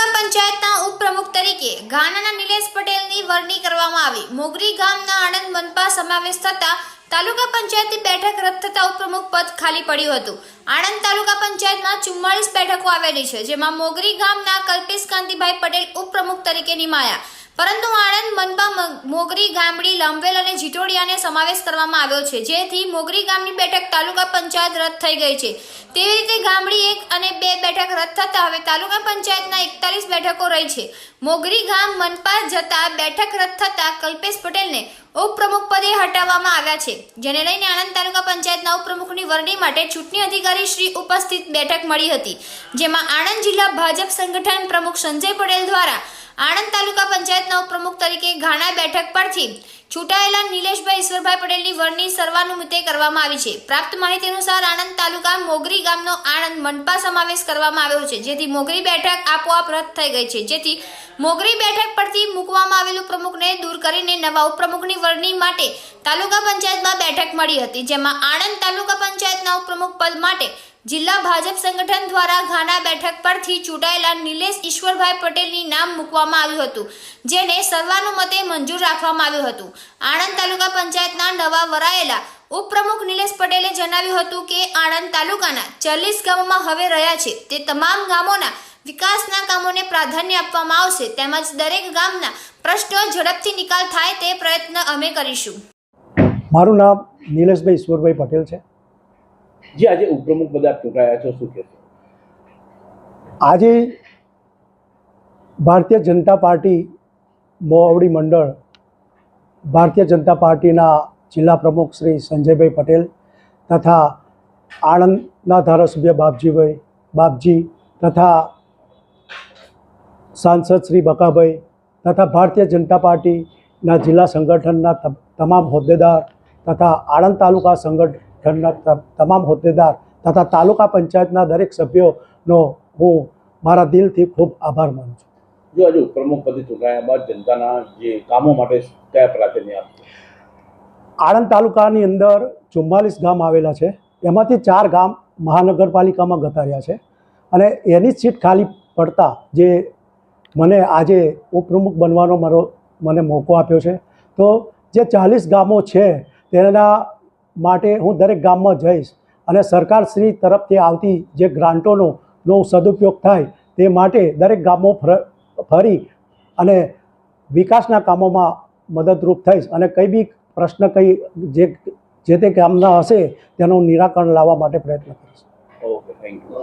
તાલુકા પંચાયતના ઉપપ્રમુખ તરીકે ગાનાના નિલેશ પટેલની વરણી કરવામાં આવી. મોગરી ગામના આણંદ મનપા સમાવેશ થતા તાલુકા પંચાયતની બેઠક રદ થતા ઉપપ્રમુખ પદ ખાલી પડ્યું હતું. આણંદ તાલુકા પંચાયતમાં ચુમ્માળીસ બેઠકો આવેલી છે, જેમાં મોગરી ગામના કલ્પેશ કાંતિભાઈ પટેલ ઉપપ્રમુખ તરીકે નિમાયા. પરંતુ આણંદ, મનપા મોગરી, ગામડી લંબેલ અને જીટોડિયાને સમાવેશ કરવામાં આવ્યો છે. જેથી મોગરી ગામની બેઠક તાલુકા પંચાયત રદ થઈ ગઈ છે. તેવી રીતે ગામડી એક અને બે બેઠક રદ થતાં હવે તાલુકા પંચાયતના એકતાલીસ બેઠકો રહી છે. મોગરી ગામ, મનપા જતા બેઠક રદ થતાં કલ્પેશ પટેલને ઉપપ્રમુખ પદે હટાવવામાં આવ્યા છે. જેને લઈને આણંદ તાલુકા પંચાયતના ઉપપ્રમુખની વરણી માટે ચૂંટણી અધિકારી શ્રી ઉપસ્થિત બેઠક મળી હતી. જેમાં આણંદ જિલ્લા ભાજપ સંગઠન પ્રમુખ સંજય પટેલ દ્વારા આણંદ તાલુકા પંચાયતના ઉપપ્રમુખ તરીકે ઘાણા બેઠક પરથી છૂટાયેલા નિલેશભાઈ ઈશ્વરભાઈ પટેલની વરણી સર્વાનુમતે કરવામાં આવી છે. પ્રાપ્ત માહિતી અનુસાર આણંદ તાલુકા મોગરી ગામનો આણંદ મનપા સમાવેશ કરવામાં આવ્યો છે, જેથી મોગરી બેઠક આપોઆપ રદ થઈ ગઈ છે. જેથી મોગરી બેઠક પરથી મૂકવામાં આવેલું પ્રમુખને દૂર કરીને નવા ઉપપ્રમુખની વરણી માટે તાલુકા પંચાયતમાં બેઠક મળી હતી, જેમાં આણંદ તાલુકા પંચાયતના ઉપપ્રમુખ પદ માટે જિલ્લા ભાજપ સંગઠન દ્વારા ઘાના બેઠક પરથી ચૂંટાયેલા નિલેશ ઈશ્વરભાઈ પટેલની નામ મૂકવામાં આવ્યું હતું, જેને સર્વાનુમતે મંજૂર રાખવામાં આવ્યું હતું. આણંદ તાલુકા પંચાયતના નવા વરાયેલા ઉપપ્રમુખ નિલેશ પટેલે જણાવ્યું હતું કે, આણંદ તાલુકાના ચાલીસ ગામોમાં હવે રહ્યા છે. તે તમામ ગામોના વિકાસના કામોને પ્રાધાન્ય આપવામાં આવશે, તેમજ દરેક ગામના પ્રશ્નો ઝડપથી નિકાલ થાય તે પ્રયત્ન અમે કરીશું. મારું નામ નિલેશભાઈ ઈશ્વરભાઈ પટેલ છે. જે આજે ઉપપ્રમુખ બધા ચૂંટાયા છો, શું કહેશો? આજે ભારતીય જનતા પાર્ટી મોવડી મંડળ, ભારતીય જનતા પાર્ટીના જિલ્લા પ્રમુખ શ્રી સંજયભાઈ પટેલ તથા આણંદના ધારાસભ્ય બાપજીભાઈ, બાપજી તથા સાંસદ શ્રી બકાભાઈ તથા ભારતીય જનતા પાર્ટીના જિલ્લા સંગઠનના તમામ હોદ્દેદાર તથા આણંદ તાલુકા સંગઠનના તમામ હોદ્દેદાર તથા તાલુકા પંચાયતના દરેક સભ્યોનો હું મારા દિલથી ખૂબ આભાર માનું છું. જો આજે ઉપપ્રમુખ પદે ચૂંટાયા બાદ જનતાના જે કામો માટે કયા પ્રાધાન્ય આણંદ તાલુકાની અંદર ચુમ્માલીસ ગામ આવેલા છે. એમાંથી ચાર ગામ મહાનગરપાલિકામાં ગતાર્યા છે. અને એની જ સીટ ખાલી પડતા જે મને આજે ઉપપ્રમુખ બનવાનો મારો મને મોકો આપ્યો છે. તો જે ચાલીસ ગામો છે તેના માટે હું દરેક ગામમાં જઈશ અને સરકારશ્રી તરફથી આવતી જે ગ્રાન્ટોનો નો સદુપયોગ થાય તે માટે દરેક ગામો ફર- અને વિકાસના કામોમાં મદદરૂપ થઈશ અને કંઈ બી પ્રશ્ન કંઈ જે જે તે ગામના હશે તેનું નિરાકરણ લાવવા માટે પ્રયત્ન કરીશ. Okay thank you